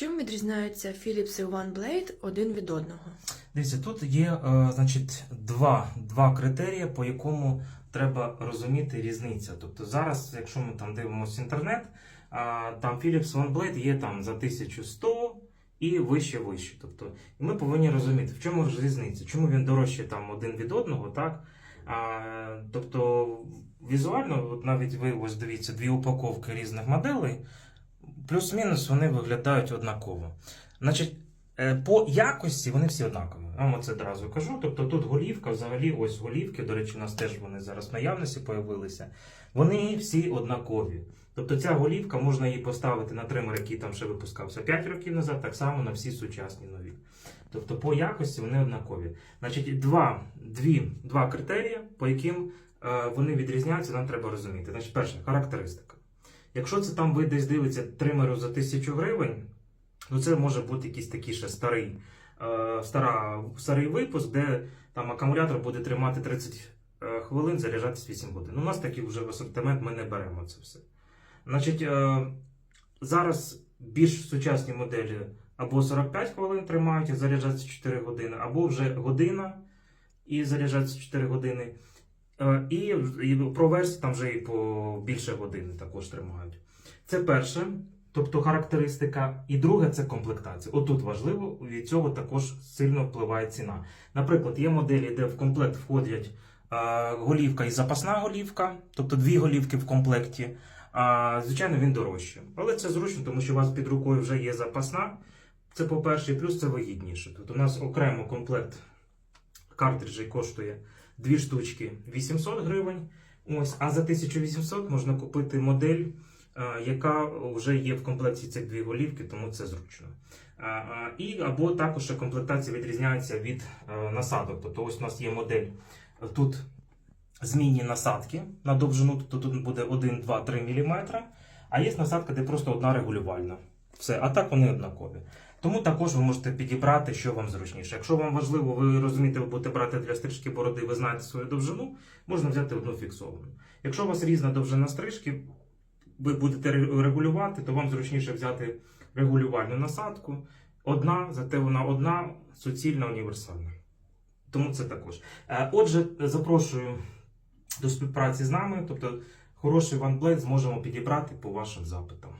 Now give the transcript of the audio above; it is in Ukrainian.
Чим відрізняються Philips і OneBlade один від одного? Дивіться, тут є е, значить, два, два критерії, по якому треба розуміти різниця. Тобто зараз, якщо ми там дивимося інтернет, а, там Philips OneBlade є там за 1100 і вище вище. Тобто, ми повинні розуміти, в чому ж різниця, чому він дорожче там один від одного, так? А, тобто візуально, от навіть ви ось дивіться дві упаковки різних моделей, плюс-мінус вони виглядають однаково. Значить, Е, По якості вони всі однакові. Я вам це одразу кажу. Тобто тут голівка, взагалі, ось голівки, до речі, у нас теж вони зараз в наявності появилися. Вони всі однакові. Тобто ця голівка можна її поставити на тример, який там ще випускався 5 років назад, так само на всі сучасні нові. Тобто по якості вони однакові. Значить, два, дві, два критерії, по яким е, вони відрізняються, нам треба розуміти. Значить, перша характеристика. Якщо це там ви десь дивиться тримеру за 1000 гривень, Ну, це може бути якийсь такий ще старий, е, стара, старий випуск, де там акумулятор буде тримати 30 е, хвилин, заряджатись 8 годин. Ну, у нас такий вже в асортимент ми не беремо це все. Значить, е, зараз більш сучасні моделі або 45 хвилин тримають і заряджатися 4 години, або вже година і заряджатися 4 години. Е, І, про версії там вже і по більше години також тримають. Це перше. Тобто характеристика, і друге це комплектація. Отут важливо, від цього також сильно впливає ціна. Наприклад, є моделі, де в комплект входять а, голівка і запасна голівка, тобто дві голівки в комплекті. А, звичайно, він дорожче. Але це зручно, тому що у вас під рукою вже є запасна. Це по-перше, плюс це вигідніше. Тобто у нас окремо комплект картриджей коштує дві штучки 800 гривень. Ось, а за 1800 можна купити модель е, яка вже є в комплекті цих дві голівки, тому це зручно. А, а, І або також комплектація відрізняється від е, насадок. Тобто ось у нас є модель е, тут змінні насадки на довжину, тобто тут буде 1, 2, 3 мм, а є насадка, де просто одна регулювальна. Все, а так вони однакові. Тому також ви можете підібрати, що вам зручніше. Якщо вам важливо, ви розумієте, ви будете брати для стрижки бороди, ви знаєте свою довжину, можна взяти одну фіксовану. Якщо у вас різна довжина стрижки, ви будете регулювати, то вам зручніше взяти регулювальну насадку. Одна, зате вона одна, суцільна, універсальна. Тому це також. Е, Отже, запрошую до співпраці з нами. Тобто, хороший OneBlade зможемо підібрати по вашим запитам.